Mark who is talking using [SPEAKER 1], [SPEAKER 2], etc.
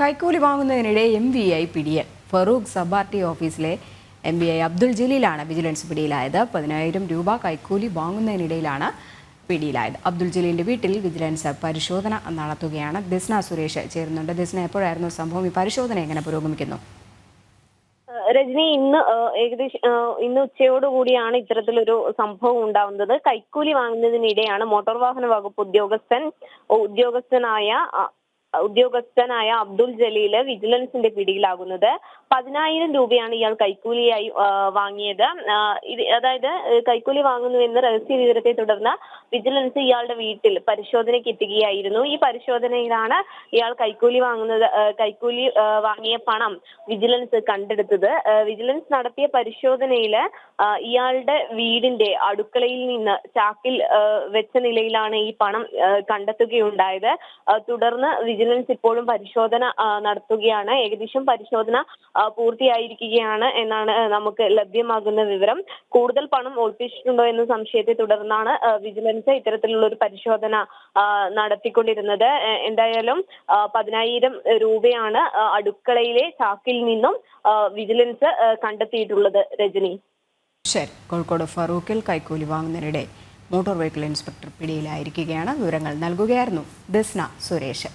[SPEAKER 1] കൈക്കൂലി വാങ്ങുന്നതിനിടെ M V I പിടിയൻ ഫറൂഖ് സബാർട്ടി ഓഫീസിലെ എം വി ഐ അബ്ദുൾ ജലീലാണ് വിജിലൻസ് പിടിയിലായത്. പതിനായിരം രൂപ കൈക്കൂലി വാങ്ങുന്നതിനിടയിലാണ് പിടിയിലായത്. അബ്ദുൾ ജലീലിന്റെ വീട്ടിൽ വിജിലൻസ് പരിശോധന നടത്തുകയാണ്. ദിസ്ന സുരേഷ് ചേരുന്നുണ്ട്. ദിസ്ന എപ്പോഴായിരുന്നു സംഭവം? ഈ പരിശോധന എങ്ങനെ പുരോഗമിക്കുന്നു?
[SPEAKER 2] രജനി ഇന്ന് ഏകദേശം ഇന്ന് ഉച്ചയോടുകൂടിയാണ് ഇത്തരത്തിലൊരു സംഭവം ഉണ്ടാവുന്നത്. കൈക്കൂലി വാങ്ങുന്നതിനിടെയാണ് മോട്ടോർ വാഹന വകുപ്പ് ഉദ്യോഗസ്ഥൻ ഉദ്യോഗസ്ഥനായ ഉദ്യോഗസ്ഥനായ അബ്ദുൾ ജലീൽ വിജിലൻസിന്റെ പിടിയിലാകുന്നത്. പതിനായിരം രൂപയാണ് ഇയാൾ കൈക്കൂലിയായി വാങ്ങിയത്. അതായത് കൈക്കൂലി വാങ്ങുന്നു വാങ്ങുന്നുവെന്ന് രഹസ്യ വിവരത്തെ തുടർന്ന് വിജിലൻസ് ഇയാളുടെ വീട്ടിൽ പരിശോധനയ്ക്ക് എത്തുകയായിരുന്നു. ഈ പരിശോധനയിലാണ് ഇയാൾ കൈക്കൂലി വാങ്ങുന്നത് കൈക്കൂലി വാങ്ങിയ പണം വിജിലൻസ് കണ്ടെടുത്തത്. വിജിലൻസ് നടത്തിയ പരിശോധനയിൽ ഇയാളുടെ വീടിന്റെ അടുക്കളയിൽ നിന്ന് ചാക്കിൽ വെച്ച നിലയിലാണ് ഈ പണം കണ്ടെത്തുകയുണ്ടായത്. തുടർന്ന് വിജിലൻസ് ഇപ്പോഴും പരിശോധന നടത്തുകയാണ്. ഏകദേശം പരിശോധന പൂർത്തിയായിരിക്കുകയാണ് എന്നാണ് നമുക്ക് ലഭ്യമാകുന്ന വിവരം. കൂടുതൽ പണം ഒളിപ്പിച്ചിട്ടുണ്ടോ എന്ന സംശയത്തെ തുടർന്നാണ് വിജിലൻസ് ഇത്തരത്തിലുള്ള ഒരു പരിശോധന നടത്തിക്കൊണ്ടിരുന്നത്. എന്തായാലും പതിനായിരം രൂപയാണ് അടുക്കളയിലെ ചാക്കിൽ നിന്നും വിജിലൻസ് കണ്ടെത്തിയിട്ടുള്ളത്. രജനി.
[SPEAKER 1] ശരി. കോഴിക്കോട് ഫറൂഖിൽ കൈക്കൂലി വാങ്ങുന്നതിനിടെ മോട്ടോർ വെഹിക്കിൾ ഇൻസ്പെക്ടർ പിടിയിലായിരിക്കുകയാണ്. വിവരങ്ങൾ നൽകുകയായിരുന്നു. ദസ്ന സുരേഷ്.